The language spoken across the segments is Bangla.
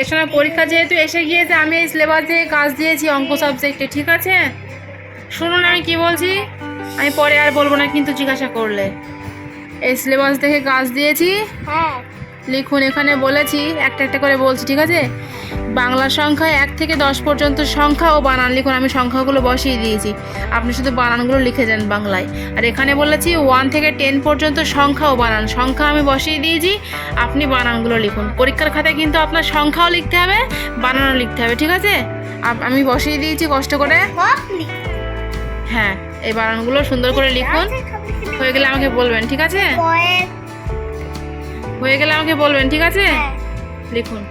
এর সময় পরীক্ষা যেহেতু এসে গিয়েছে, আমি এই সিলেবাস দিয়ে কাজ দিয়েছি, অঙ্ক সাবজেক্টে ঠিক আছে? শুনুন আমি কি বলছি? আমি পরে আর বলব না, কিন্তু জিজ্ঞাসা করলে। এই সিলেবাস দেখে কাজ দিয়েছি। হ্যাঁ। লিখুন, এখানে বলেছি, একটা একটা করে বলছি, ঠিক আছে? বাংলা সংখ্যা এক থেকে দশ পর্যন্ত সংখ্যা ও বানান। লিখুন, আমি সংখ্যাগুলো বসিয়ে দিয়েছি। আপনি শুধু বানানগুলো লিখে যান বাংলায়। আর এখানে বলেছি ওয়ান থেকে টেন পর্যন্ত সংখ্যা ও বানান। সংখ্যা আমি বসিয়ে দিয়েছি, আপনি বানানগুলো লিখুন। পরীক্ষার খাতায় কিন্তু আপনার সংখ্যাও লিখতে হবে, বানানও লিখতে হবে, ঠিক আছে? আমি বসিয়ে দিয়েছি, কষ্ট করে। হ্যাঁ এই বানানগুলো সুন্দর করে লিখুন। হয়ে গেলে আমাকে বলবেন, ঠিক আছে? হয়ে গেলে আমাকে বলবেন ঠিক আছে? হ্যাঁ। লিখুন।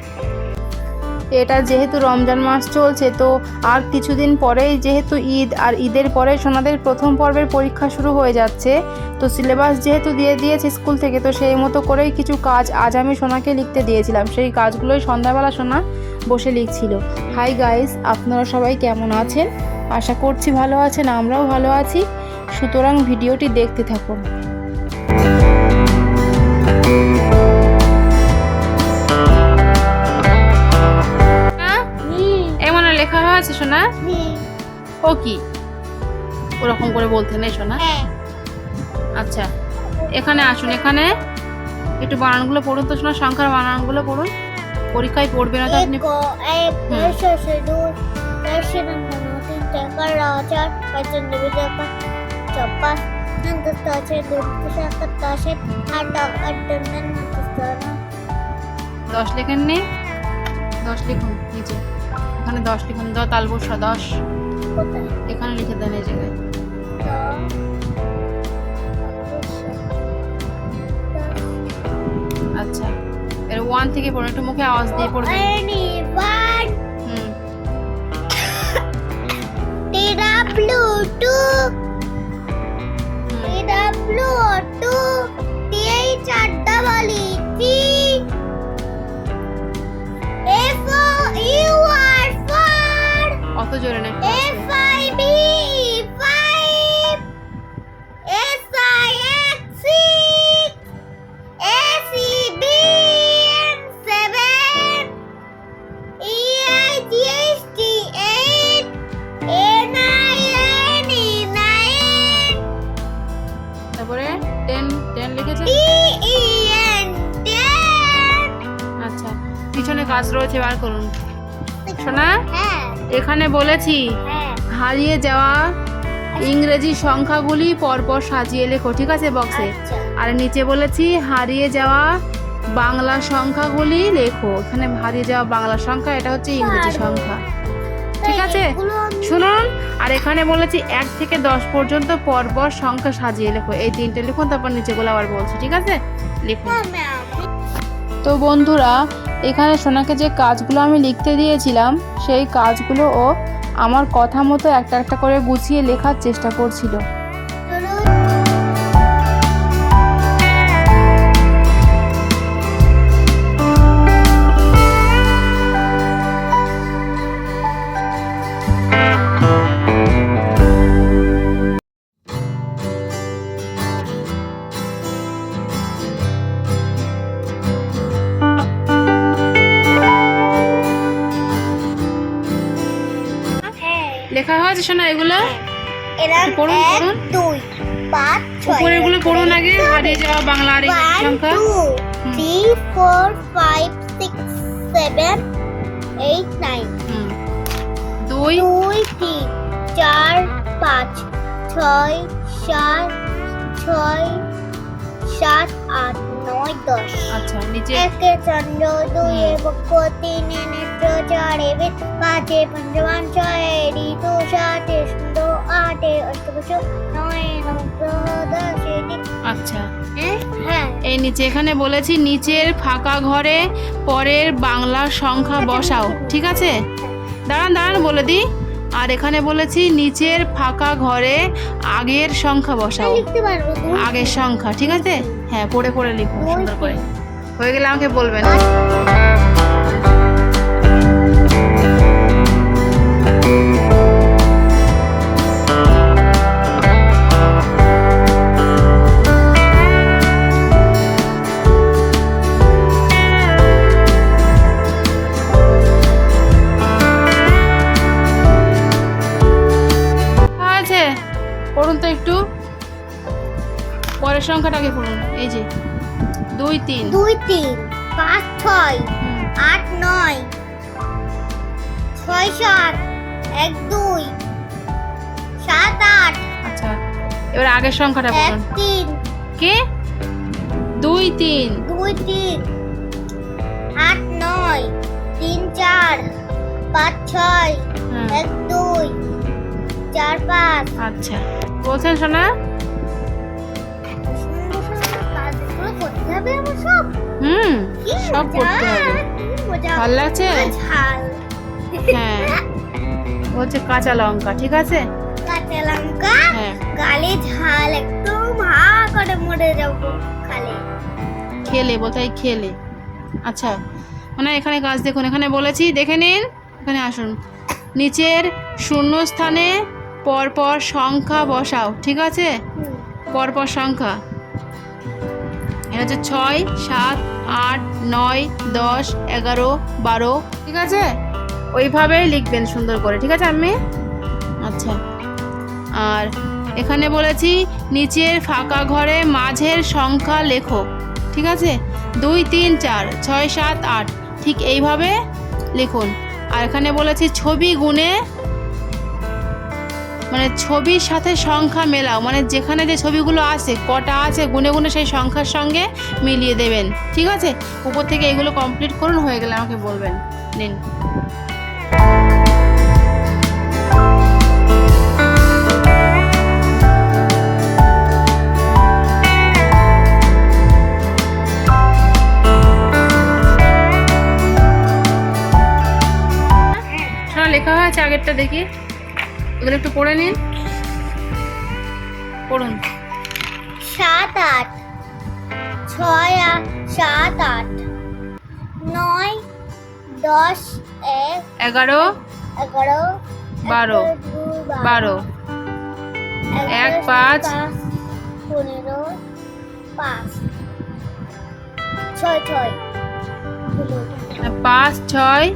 এটা যেহেতু রমজান মাস চলছে তো আর কিছুদিন পরেই যেহেতু ঈদ আর ঈদের পরে সোনাদের প্রথম পর্বের পরীক্ষা শুরু হয়ে যাচ্ছে তো সিলেবাস যেহেতু দিয়ে দিয়েছে স্কুল থেকে তো সেই মতো করেই কিছু কাজ আজ আমি সোনাকে লিখতে দিয়েছিলাম। সেই কাজগুলোই সন্ধ্যাবেলা সোনা বসে লিখছিল। হাই গাইস আপনারা সবাই কেমন আছেন? আশা করছি ভালো আছেন আমরাও ভালো আছি। সুতরাং ভিডিওটি দেখতে থাকুন। হয়েছে সোনা ও কি ওরকম করে বলতে নেই হ্যাঁ আচ্ছা এখানে আসুন এখানে একটু বানানগুলো পড়ুন তো শোনা সংখ্যার বানানগুলো পড়ুন পরীক্ষায় পড়বে না তো আপনি আছে আছে দশ লেখেন নি দশ লিখুন এখানে দশ এখানে দাও তালবো দশ। এখানে লিখে দেন এই জায়গায়। আচ্ছা এর ওয়ান থেকে পড়ে একটু মুখে আওয়াজ দিয়ে পড়বে ব্লু টু ব্লু টু দিয়ে চারটা বলি থ্রি জোরে না একটু এ আস্তে। ফাই বি বলেছি। হ্যাঁ। হারিয়ে যাওয়া ইংরেজি সংখ্যাগুলি পরপর সাজিয়ে লেখো ঠিক আছে বক্সে? আচ্ছা। আর নিচে বলেছি হারিয়ে যাওয়া বাংলা সংখ্যাগুলি লেখো। এখানে হারিয়ে যাওয়া বাংলা সংখ্যা এটা হচ্ছে ইংরেজি সংখ্যা। ঠিক আছে? শুনুন আর এখানে বলেছি এক থেকে দশ পর্যন্ত পরপর সংখ্যা সাজিয়ে লেখো। এই তিনটে লিখুন তারপর নিচেগুলো আবার বলছি ঠিক আছে? লিখুন। তো বন্ধুরা এখানে সোনাকে যে কাজগুলো আমি লিখতে দিয়েছিলাম, সেই কাজগুলো ও আমার কথা মতো একটা একটা করে গুছিয়ে লেখার চেষ্টা করছিল। লেখা হয়েছে সোনা এগুলো পড়ুন, পড়ুন। দুই পাঁচ উপরে এগুলো পড়ুন আগে হারিয়ে যাওয়া বাংলা আর ইংরেজি সংখ্যা। Three four five six seven eight nine দুই। দুই তিন চার পাঁচ ছয় সাত ছয় সাত আট। নয় দশ। আচ্ছা নিচে একে চন্দ্র দুয়ে। বক্ষ তিনে নেত্র চারে বেদ পাঁচে পঞ্চমান ছয়ে ঋতু সাতে আটে অষ্টবশ নয় নবগ্রহ দশে আচ্ছা। হ্যাঁ? এই নিচে এখানে বলেছি নিচের ফাঁকা ঘরে পরের বাংলা সংখ্যা বসাও। ঠিক আছে? দাঁড়ান দাঁড়ান বলে দিই। আর এখানে বলেছি নিচের ফাঁকা ঘরে আগের সংখ্যা বসাও। দুই আগের সংখ্যা ঠিক আছে? হ্যাঁ পড়ে পড়ে লিখুন সুন্দর করে। হয়ে গেলে আমাকে বলবেন আচ্ছা, পড়ুন তো একটু। পরের সংখ্যাটাকে পড়ুন। এই যে দুই তিন। দুই তিন পাঁচ ছয় আট নয় ছয় সাত এক দুই সাত আট আচ্ছা এবার আগের সংখ্যাটা বলুন। তিন। কে? দুই তিন। দুই তিন আট নয় তিন চার পাঁচ ছয় এক দুই চার পাঁচ। আচ্ছা বলছেন শোনা হুম সব করতে হবে। ভালো লাগছে? হ্যাঁ। বলছে কাঁচা লঙ্কা ঠিক আছে? কাঁচা লঙ্কা হ্যাঁ। গালে ঝাল একদম হা করে মরে যাব খালে খেলে বোধহয় খেলে। আচ্ছা মানে এখানে কাজ দেখুন এখানে বলেছি দেখে নিন এখানে আসুন। নিচের শূন্য স্থানে পরপর সংখ্যা বসাও ঠিক আছে? পরপর সংখ্যা। এটা হচ্ছে ছয় সাত আট, নয়, দশ, এগারো, বারো। ঠিক আছে? ওইভাবেই লিখবেন সুন্দর করে। ঠিক আছে আমি আচ্ছা। আর এখানে বলেছি, নিচের ফাঁকা ঘরে মাঝের সংখ্যা লেখো। ঠিক আছে? দুই, তিন, চার, ছয়, সাত, আট। ঠিক এইভাবে লিখুন। আর এখানে বলেছি, ছবি গুণে মানে ছবির সাথে সংখ্যা মেলাও মানে যেখানে যে ছবিগুলো আছে কটা আছে, গুনে গুনে সেই সংখ্যার সঙ্গে মিলিয়ে দেবেন। ঠিক আছে? উপর থেকে এগুলো কমপ্লিট করুন, হয়ে গেলে আমাকে বলবেন। নিন। শোনা লেখা হয়েছে আগেরটা দেখি। এগুলো একটু পড়ে নিন। পড়ুন। সাত আট। ছয় আট সাত আট। নয় দশ এক। এগারো। এগারো। বারো। বারো। এক, পাঁচ। পনেরো পাঁচ। ছয় ছয়। পাঁচ ছয়।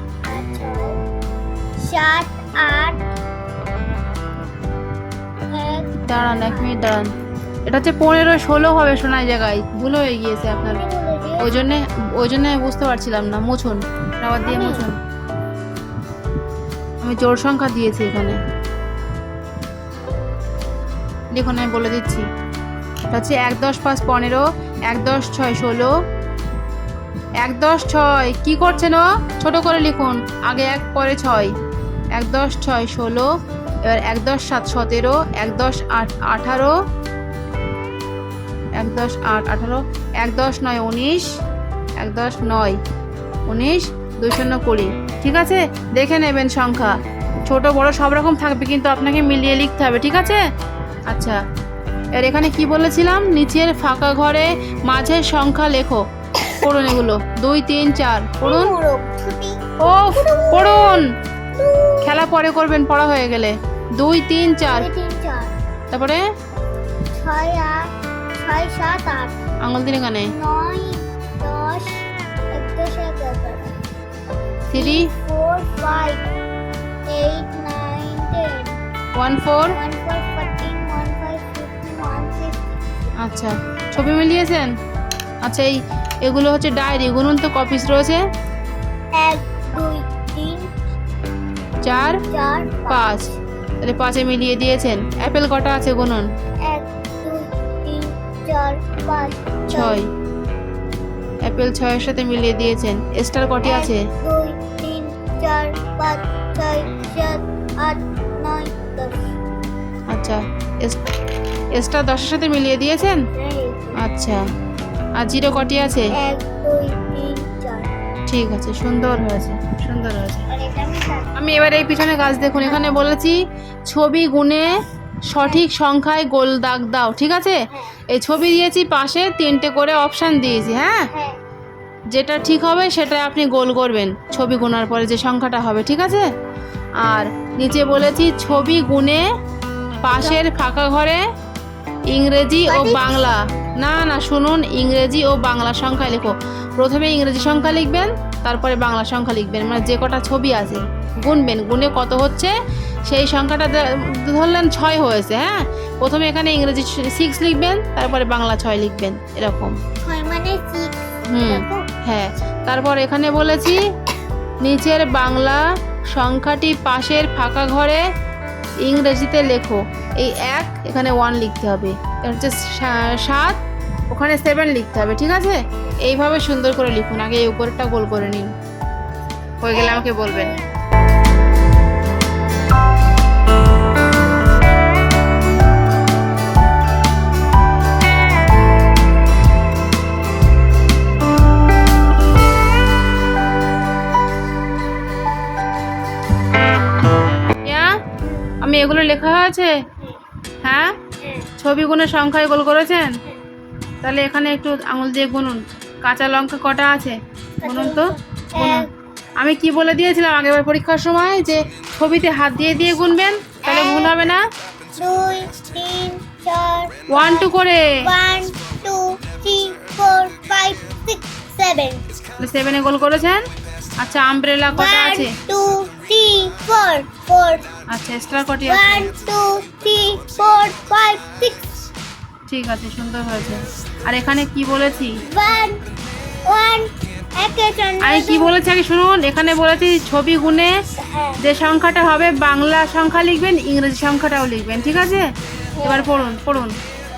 সাত আট। দাঁড়ান এক মিনিট দাঁড়ান। এটা হচ্ছে পনেরো ষোলো হবে সোনার জায়গায়। ভুল হয়ে গিয়েছে আপনার? ওই জন্যে ওই জন্যে আমি বুঝতে পারছিলাম না। মুছুন। রাবার দিয়ে? মুছুন। আমি জোর সংখ্যা দিয়েছি এখানে। দেখুন আমি বলে দিচ্ছি। এটা হচ্ছে এক দশ পাঁচ পনেরো এক দশ ছয় ষোলো এক দশ ছয়। কী করছেন ও? ছোটো করে লিখুন। আগে এক পরে ছয়। এক দশ ছয় ষোলো এবার এক দশ সাত সতেরো এক দশ আট আঠারো এক দশ আট আঠারো এক দশ নয় উনিশ এক দশ নয় উনিশ দুই শূন্য কুড়ি। ঠিক আছে? দেখে নেবেন সংখ্যা। ছোট বড় সব রকম থাকবে কিন্তু আপনাকে মিলিয়ে লিখতে হবে ঠিক আছে? আচ্ছা। এর এখানে কি বলেছিলাম? নিচের ফাঁকা ঘরে মাঝের সংখ্যা লেখো। পড়ুন এগুলো। দুই তিন চার। পড়ুন? ও পড়ুন! খেলা পরে করবেন পড়া হয়ে গেলে। দুই তিন চার। তিন চার। তারপরে? ছয় আট ছয় সাত আট। আঙুল দিন এখানে। নয় দশ দশ এগারো three four five eight nine ten one four one four fourteen one five fifteen one six আচ্ছা ছবি মিলিয়েছেন? আচ্ছা এই এগুলো হচ্ছে ডায়েরি গুনুন তো কপিস রয়েছে। এক দুই তিন চার চার পাঁচ। তাহলে পাঁচে মিলিয়ে দিয়েছেন। অ্যাপেল কটা আছে গুনুন এক দুই তিন চার পাঁচ ছয়। অ্যাপেল ছয়ের সাথে মিলিয়ে দিয়েছেন। স্টার কটি আছে? দুই তিন চার পাঁচ ছয় সাত আট নয় দশ। আচ্ছা। স্টার দশের সাথে মিলিয়ে দিয়েছেন? আচ্ছা। আর জিরো কটি আছে? এক দুই তিন ঠিক আছে, সুন্দর হয়েছে সুন্দর হয়েছে। আমি এবার এই পিছনে গাছ দেখুন, এখানে বলেছি ছবি গুনে সঠিক সংখ্যায় গোল দাগ দাও, ঠিক আছে? এই ছবি দিয়েছি পাশে, তিনটে করে অপশান দিয়েছি হ্যাঁ? যেটা ঠিক হবে সেটা আপনি গোল করবেন, ছবি গোনার পরে যে সংখ্যাটা হবে, ঠিক আছে? আর নিচে বলেছি ছবি গুনে পাশের ফাঁকা ঘরে ইংরেজি ও বাংলা। না না শুনুন ইংরেজি ও বাংলা সংখ্যা লেখো। প্রথমে ইংরেজি সংখ্যা লিখবেন তারপরে বাংলা সংখ্যা লিখবেন মানে যে কটা ছবি আছে গুনবেন গুনে কত হচ্ছে সেই সংখ্যাটা ধরলেন ছয় হয়েছে হ্যাঁ? প্রথমে এখানে ইংরেজি সিক্স লিখবেন তারপরে বাংলা ছয় লিখবেন এরকম। মানে হুম হ্যাঁ। তারপর এখানে বলেছি নিচের বাংলা সংখ্যাটি পাশের ফাঁকা ঘরে ইংরেজিতে লেখো। এই এক, এখানে ওয়ান লিখতে হবে। হচ্ছে সাত, ওখানে সেভেন লিখতে হবে, ঠিক আছে? এইভাবে সুন্দর করে লিখুন। আগে এই উপরটা গোল করে নিন। হয়ে গেলে আমাকে বলবেন। এগুলো লেখা হয়েছে হ্যাঁ? হ্যাঁ ছবিগুলো সংখ্যায় গোল করেছেন? তাহলে এখানে একটু আঙুল দিয়ে গুনুন। কাঁচা লঙ্কা কটা আছে? গুনুন তো গুনুন। আমি কি বলে দিয়েছিলাম আগেরবার পরীক্ষার সময় যে ছবিতে হাত দিয়ে দিয়ে গুনবেন? তাহলে ভুল হবে না? দুই তিন চার ওয়ান টু করে। One two three four five six seven সেভেনে গোল করেছেন? আচ্ছা আমব্রেলা কটা আছে? টু থ্রি ফোর ফোর আচ্ছা স্টার কটি আছে? One two three four five six ঠিক আছে সুন্দর হয়েছে। আর এখানে কি বলেছি? ওয়ান ওয়ান একে চন্দ্র আমি কি বলেছি আগে শুনুন? এখানে বলেছি ছবি গুনে হ্যাঁ। যে সংখ্যাটা হবে বাংলা সংখ্যা লিখবেন ইংরেজি সংখ্যাটাও লিখবেন ঠিক আছে? এবার পড়ুন পড়ুন।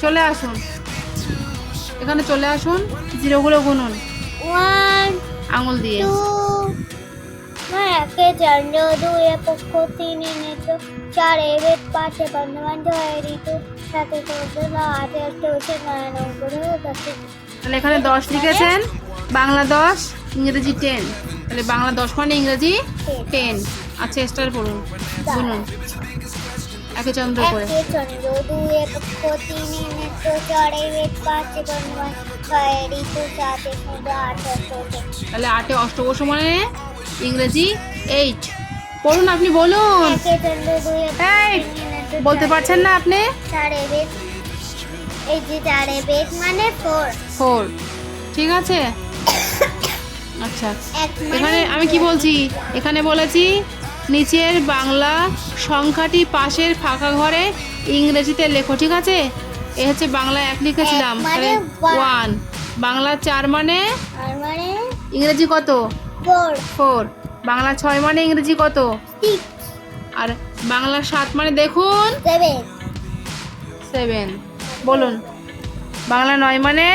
চলে আসুন। এখানে চলে আসুন জিরোগুলো গুনুন। ওয়ান আঙুল দিয়ে। টু একে চন্দ্র দুই পক্ষ তিন নেত্র চার এবেদ ঋতু। সাথে আটে হচ্ছে দশে তাহলে এখানে দশ লিখেছেন। বাংলা দশ ইংরেজি টেন তাহলে বাংলা দশ মানে ইংরেজি টেন আচ্ছা স্টার পড়ুন। গুনুন একে চন্দ্র করে একে চন্দ্র দুই পক্ষ তিন নেত্র চার এবেদ পাঁচে বন্ধমান ছয় ঋতু সাথে চৌদ্দ আটে অষ্টে তাহলে আটে অষ্টবর্ষ মানে? ইংরেজি এইট পড়ুন আপনি বলুন। একে চন্দ্র দুই এই, বলতে পারছেন না আপনি? চারে বেদ এই যে চারে বেদ মানে ফোর ফোর ঠিক আছে? আচ্ছা। মানে এখানে আমি কি বলছি? এখানে বলেছি নিচের বাংলা সংখ্যাটি পাশের ফাঁকা ঘরে ইংরেজিতে লেখো ঠিক আছে? এ হচ্ছে বাংলা এক লিখেছিলাম। মানে তাহলে ওয়ান বাংলা চার মানে? মানে ইংরেজি কত? ফোর বাংলা ছয় মানে ইংরেজি কত? আর বাংলা সাত মানে দেখুন? সেভেন বলুন। বাংলা নয় মানে?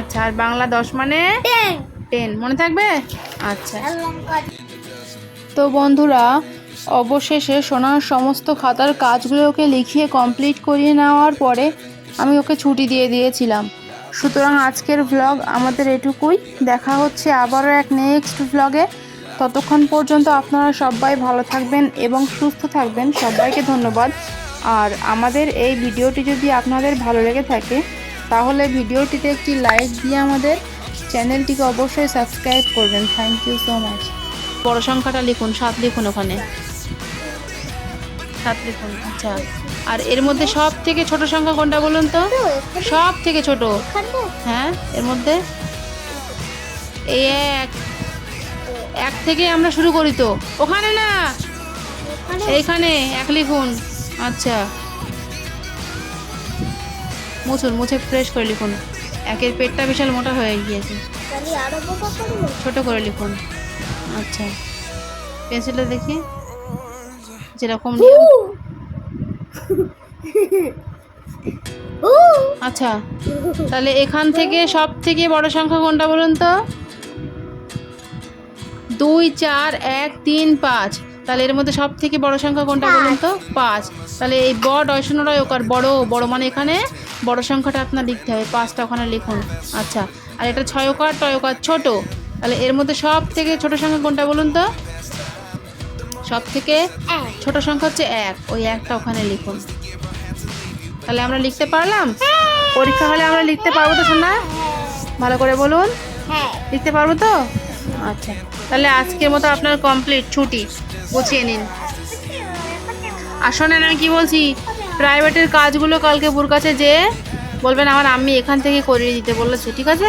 আচ্ছা আর বাংলা দশ মানে? টেন মনে থাকবে? আচ্ছা। তো বন্ধুরা, অবশেষে সোনার সমস্ত খাতার কাজগুলোকে লিখিয়ে কমপ্লিট করিয়ে নেওয়ার পরে আমি ওকে ছুটি দিয়ে দিয়েছিলাম। সুতরাং আজকের ভ্লগ আমাদের এটুকুই। দেখা হচ্ছে আবারও এক নেক্সট ভ্লগে ততক্ষণ পর্যন্ত আপনারা সবাই ভালো থাকবেন এবং সুস্থ থাকবেন। সবাইকে ধন্যবাদ। আর আমাদের এই ভিডিওটি যদি আপনাদের ভালো লেগে থাকে, তাহলে ভিডিওটিতে একটি লাইক দিয়ে আমাদের চ্যানেলটিকে অবশ্যই সাবস্ক্রাইব করবেন। থ্যাংক ইউ সো মাচ বড় সংখ্যাটা লিখুন, সাত লিখুন ওখানে। সাত লিখুন আচ্ছা। আর এর মধ্যে সব থেকে ছোট সংখ্যা কোনটা বলুন তো? সব থেকে ছোট। হ্যাঁ এর মধ্যে? এই এক। এক থেকে আমরা শুরু করি তো। ওখানে না? এইখানে, এক লিখুন। আচ্ছা। মুছুন, মুছে ফ্রেশ করে লিখুন। একের পেটটা বিশাল মোটা হয়ে গিয়েছে। ছোট করে লিখুন। আচ্ছা। পেন্সিলটা দেখি। যেরকম আচ্ছা তাহলে এখান থেকে সব থেকে বড় সংখ্যা কোনটা বলুন তো? দুই চার এক তিন পাঁচ। তাহলে এর মধ্যে সব থেকে বড় সংখ্যা কোনটা বলুন তো? পাঁচ। তাহলে এই ব ডয়শনরাই ওকার বড় বড় মানে এখানে বড় সংখ্যাটা আপনার লিখতে হবে। পাঁচটা ওখানে লিখুন। আচ্ছা আর এটা ছয় ওকার টয় ওকার ছোট। তাহলে এর মধ্যে সব থেকে ছোট সংখ্যা কোনটা বলুন তো? সব থেকে ছোট সংখ্যা হচ্ছে এক। ওই একটা ওখানে লিখুন। তাহলে আমরা লিখতে পারলাম? পরীক্ষা হলে আমরা লিখতে পারব তো শোনা ভালো করে বলুন। হ্যাঁ। লিখতে পারব তো? আচ্ছা। তাহলে আজকের মতো আপনার কমপ্লিট ছুটি। গুছিয়ে নিন। আর শোনেন আমি কি বলছি? প্রাইভেটের কাজগুলো কালকে বুর কাছে যে বলবেন আমার আমি এখান থেকে করিয়ে দিতে বলেছে। ঠিক আছে?